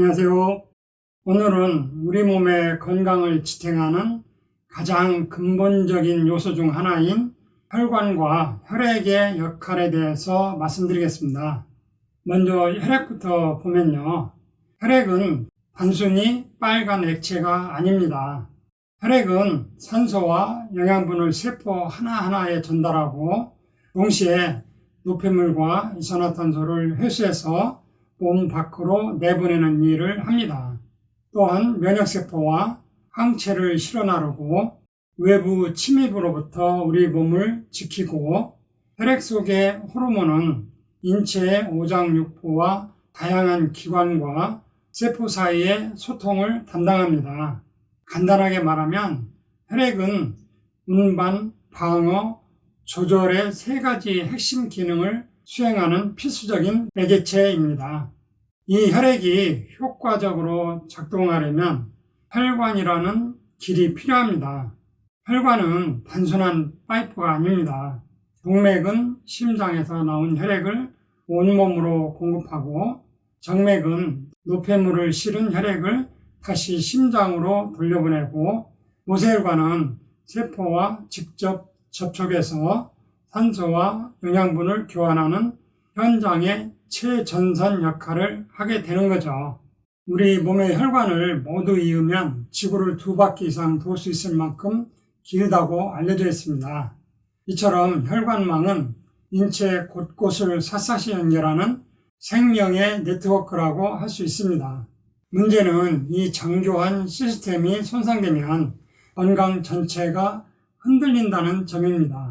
안녕하세요. 오늘은 우리 몸의 건강을 지탱하는 가장 근본적인 요소 중 하나인 혈관과 혈액의 역할에 대해서 말씀드리겠습니다. 먼저 혈액부터 보면요. 혈액은 단순히 빨간 액체가 아닙니다. 혈액은 산소와 영양분을 세포 하나하나에 전달하고 동시에 노폐물과 이산화탄소를 회수해서 몸 밖으로 내보내는 일을 합니다. 또한 면역세포와 항체를 실어나르고 외부 침입으로부터 우리 몸을 지키고 혈액 속의 호르몬은 인체의 오장육부와 다양한 기관과 세포 사이의 소통을 담당합니다. 간단하게 말하면 혈액은 운반, 방어, 조절의 세 가지 핵심 기능을 수행하는 필수적인 매개체입니다. 이 혈액이 효과적으로 작동하려면 혈관이라는 길이 필요합니다. 혈관은 단순한 파이프가 아닙니다. 동맥은 심장에서 나온 혈액을 온몸으로 공급하고 정맥은 노폐물을 실은 혈액을 다시 심장으로 돌려보내고 모세혈관은 세포와 직접 접촉해서 산소와 영양분을 교환하는 현장의 최전선 역할을 하게 되는 거죠. 우리 몸의 혈관을 모두 이으면 지구를 두 바퀴 이상 돌 수 있을 만큼 길다고 알려져 있습니다. 이처럼 혈관망은 인체 곳곳을 샅샅이 연결하는 생명의 네트워크라고 할 수 있습니다. 문제는 이 정교한 시스템이 손상되면 건강 전체가 흔들린다는 점입니다.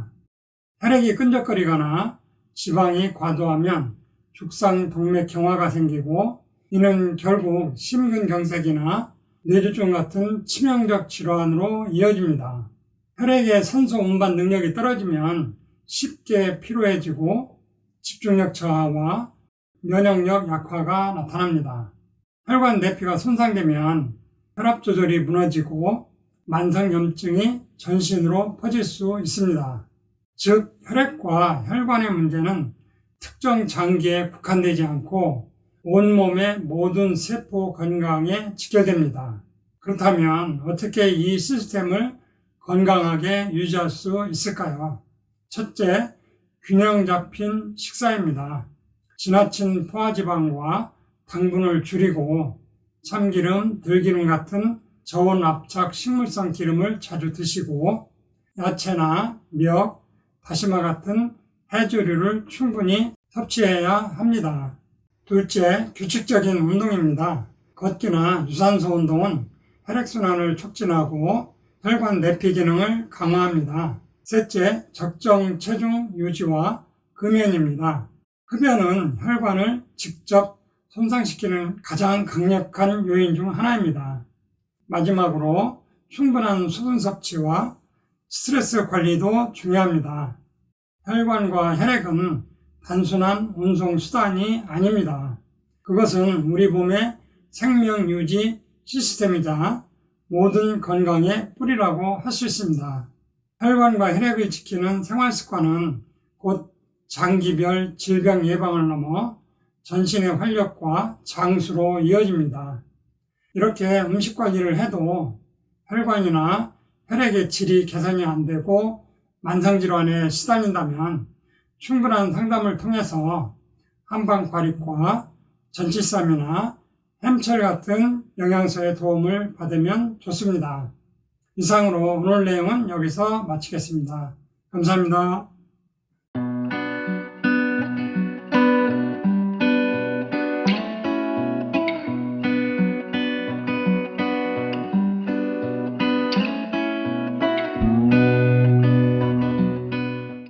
혈액이 끈적거리거나 지방이 과도하면 죽상동맥경화가 생기고 이는 결국 심근경색이나 뇌졸중 같은 치명적 질환으로 이어집니다. 혈액의 산소 운반 능력이 떨어지면 쉽게 피로해지고 집중력 저하와 면역력 약화가 나타납니다. 혈관 내피가 손상되면 혈압 조절이 무너지고 만성염증이 전신으로 퍼질 수 있습니다. 즉, 혈액과 혈관의 문제는 특정 장기에 국한되지 않고 온몸의 모든 세포 건강에 직결됩니다. 그렇다면 어떻게 이 시스템을 건강하게 유지할 수 있을까요? 첫째, 균형 잡힌 식사입니다. 지나친 포화지방과 당분을 줄이고 참기름, 들기름 같은 저온 압착 식물성 기름을 자주 드시고 야채나 멱, 다시마 같은 해조류를 충분히 섭취해야 합니다. 둘째, 규칙적인 운동입니다. 걷기나 유산소 운동은 혈액순환을 촉진하고 혈관 내피 기능을 강화합니다. 셋째, 적정 체중 유지와 금연입니다. 흡연은 혈관을 직접 손상시키는 가장 강력한 요인 중 하나입니다. 마지막으로 충분한 수분 섭취와 스트레스 관리도 중요합니다. 혈관과 혈액은 단순한 운송 수단이 아닙니다. 그것은 우리 몸의 생명 유지 시스템이자 모든 건강의 뿌리라고 할 수 있습니다. 혈관과 혈액을 지키는 생활 습관은 곧 장기별 질병 예방을 넘어 전신의 활력과 장수로 이어집니다. 이렇게 음식 관리를 해도 혈관이나 혈액의 질이 개선이 안 되고 만성질환에 시달린다면 충분한 상담을 통해서 한방과립과 전치쌈이나 햄철 같은 영양소의 도움을 받으면 좋습니다. 이상으로 오늘 내용은 여기서 마치겠습니다. 감사합니다.